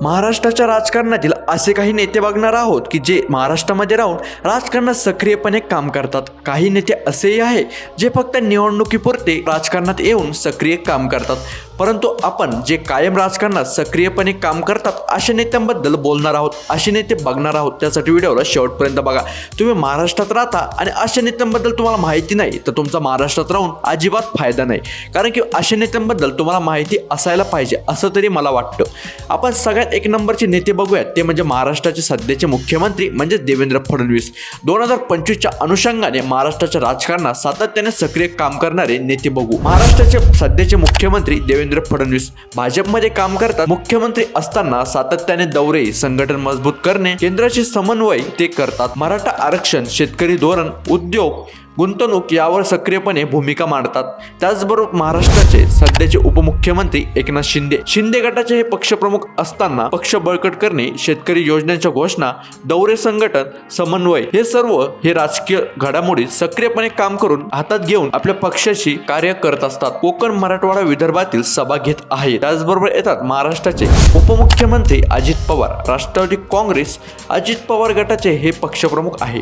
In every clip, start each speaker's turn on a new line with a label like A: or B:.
A: महाराष्ट्राच्या राजकारणातील असे काही नेते बघणार आहोत की जे महाराष्ट्रामध्ये राहून राजकारणात सक्रियपणे काम करतात. काही नेते असेही आहे जे फक्त निवडणुकीपुरते राजकारणात येऊन सक्रिय काम करतात. परंतु आपण जे कायम राजकारणात सक्रियपणे काम करतात अशा नेत्यांबद्दल बोलणार आहोत असे नेते बघणार आहोत त्यासाठी व्हिडिओला शेवटपर्यंत बघा. तुम्ही महाराष्ट्रात राहता आणि अशा नेत्यांबद्दल तुम्हाला माहिती नाही तर तुमचा महाराष्ट्रात राहून अजिबात फायदा नाही. कारण की अशा नेत्यांबद्दल तुम्हाला माहिती असायला पाहिजे असं तरी मला वाटतं. आपण सगळ्यात एक नंबरचे नेते बघूयात ते म्हणजे महाराष्ट्राचे सध्याचे मुख्यमंत्री म्हणजे देवेंद्र फडणवीस. दोन हजार पंचवीसच्या अनुषंगाने महाराष्ट्राच्या राजकारणात सातत्याने सक्रिय काम करणारे नेते बघू. महाराष्ट्राचे सध्याचे मुख्यमंत्री देवेंद्र फडणवीस भाजपमध्ये काम करतात. मुख्यमंत्री असताना सातत्याने दौरे संघटन मजबूत करणे केंद्राचे समन्वय ते करतात. मराठा आरक्षण शेतकरी धोरण उद्योग गुंतवणूक यावर सक्रियपणे भूमिका मांडतात. त्याचबरोबर महाराष्ट्राचे सध्याचे उपमुख्यमंत्री एकनाथ शिंदे. शिंदे गटाचे हे पक्षप्रमुख असताना पक्ष बळकट करणे शेतकरी योजनांच्या घोषणा दौरे संघटन समन्वय हे सर्व हे राजकीय घडामोडी सक्रियपणे काम करून हातात घेऊन आपल्या पक्षाशी कार्य करत असतात. कोकण मराठवाडा विदर्भातील सभा घेत आहे त्याचबरोबर येतात महाराष्ट्राचे उपमुख्यमंत्री अजित पवार. राष्ट्रवादी काँग्रेस अजित पवार गटाचे हे पक्षप्रमुख आहे.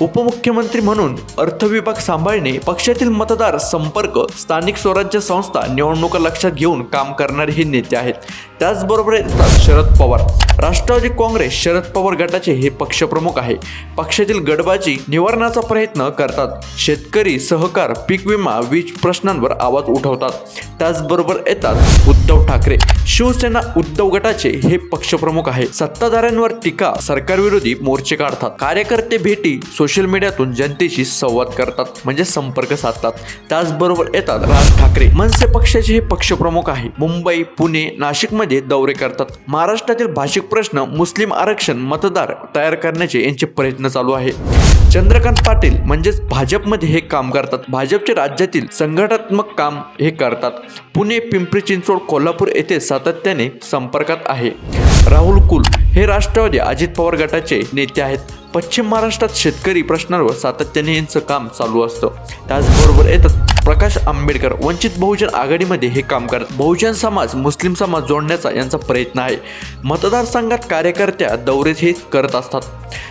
A: उपमुख्यमंत्री म्हणून अर्थ विभाग सांभाळणे पक्षातील मतदार संपर्क स्थानिक स्वराज्य संस्था निवडणुका लक्षात घेऊन काम करणारे हे नेते आहेत. त्याचबरोबर येतात शरद पवार. राष्ट्रवादी काँग्रेस शरद पवार गटाचे हे पक्षप्रमुख आहे. पक्षातील गडबाजी निवारणाचा प्रयत्न करतात. शेतकरी सहकार पीक विमा वीज प्रश्नांवर आवाज उठवतात. त्याचबरोबर येतात उद्धव ठाकरे. शिवसेना उद्धव गटाचे हे पक्षप्रमुख आहे. सत्ताधाऱ्यांवर टीका सरकारविरोधी मोर्चे काढतात. कार्यकर्ते भेटी सोशल मीडियातून जनतेशी संवाद करतात. करतात म्हणजे संपर्क साधतात. त्याचबरोबर येतात राज ठाकरे. मनसे पक्षाचे हे पक्षप्रमुख आहे. मुंबई पुणे नाशिकमध्ये दौरे करतात. महाराष्ट्रातील भाषिक प्रश्न मुस्लिम आरक्षण मतदार तयार करण्याचे यांचे प्रयत्न चालू आहे चंद्रकांत पाटील म्हणजेच भाजपमध्ये हे काम करतात. भाजपचे राज्यातील संघटनात्मक काम हे करतात. पुणे पिंपरी चिंचवड कोल्हापूर येथे सातत्याने संपर्कात आहे. राहुल कुल हे राष्ट्रवादी अजित पवार गटाचे नेते आहेत. पश्चिम महाराष्ट्रात शेतकरी प्रश्नांवर सातत्याने यांचं काम चालू असतं. त्याचबरोबर येतात प्रकाश आंबेडकर वंचित बहुजन आघाडीमध्ये हे काम करतात बहुजन समाज मुस्लिम समाज जोडण्याचा यांचा प्रयत्न आहे. मतदारसंघात कार्यकर्त्या दौरे हे करत असतात.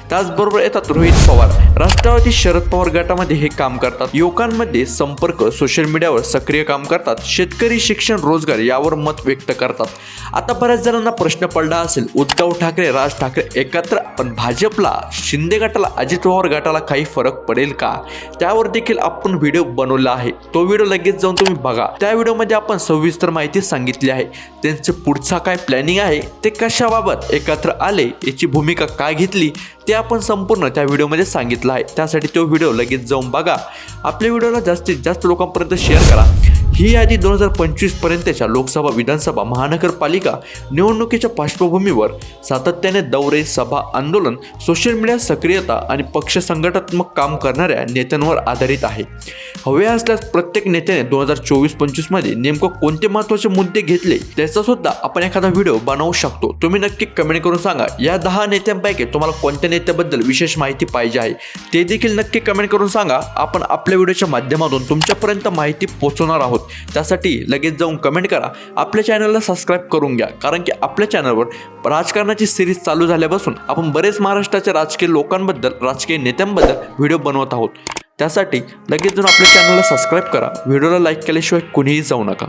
A: त्याचबरोबर येतात रोहित पवार. राष्ट्रवादी शरद पवार गटामध्ये हे काम करतात. युवकांमध्ये संपर्क सोशल मीडियावर सक्रिय काम करतात. शेतकरी शिक्षण रोजगार यावर मत व्यक्त करतात. आता बऱ्याच जणांना प्रश्न पडला असेल उद्धव ठाकरे राज ठाकरे एकत्र पण भाजपला शिंदे गटाला अजित पवार गटाला काही फरक पडेल का? त्यावर देखील आपण व्हिडिओ बनवला आहे. तो व्हिडिओ लगेच जाऊन तुम्ही बघा. त्या व्हिडिओमध्ये आपण सविस्तर माहिती सांगितली आहे. त्यांचं पुढचा काय प्लॅनिंग आहे ते कशाबाबत एकत्र आले याची भूमिका काय घेतली ते आपण संपूर्ण त्या व्हिडिओमध्ये सांगितलं आहे. त्यासाठी तो व्हिडिओ लगेच जाऊन बघा. आपल्या व्हिडिओला जास्तीत जास्त लोकांपर्यंत शेअर करा. ही यादी दोन हजार पंचवीस पर्यंतच्या लोकसभा विधानसभा महानगरपालिका निवडणुकीच्या पार्श्वभूमीवर सातत्याने दौरे सभा आंदोलन सोशल मीडिया सक्रियता आणि पक्ष संघटनात्मक काम करणाऱ्या नेत्यांवर आधारित आहे. हवे असल्यास प्रत्येक नेत्याने दोन हजार चोवीस पंचवीसमध्ये नेमकं कोणते महत्त्वाचे मुद्दे घेतले त्याचा सुद्धा आपण एखादा व्हिडिओ बनवू शकतो. तुम्ही नक्की कमेंट करून सांगा. या दहा नेत्यांपैकी तुम्हाला कोणत्या नेत्याबद्दल विशेष माहिती पाहिजे आहे ते देखील नक्की कमेंट करून सांगा. आपण आपल्या व्हिडिओच्या माध्यमातून तुमच्यापर्यंत माहिती पोहोचवणार आहोत. त्यासाठी लगेच जाऊन कमेंट करा. आपल्या चॅनलला सबस्क्राईब करून घ्या. कारण की आपल्या चॅनलवर राजकारणाची सिरीज चालू झाल्यापासून आपण बरेच महाराष्ट्राच्या राजकीय लोकांबद्दल राजकीय नेत्यांबद्दल व्हिडिओ बनवत आहोत. त्यासाठी लगेच जाऊन आपल्या चॅनलला सबस्क्राईब करा. व्हिडिओला लाईक केल्याशिवाय कुणीही जाऊ नका.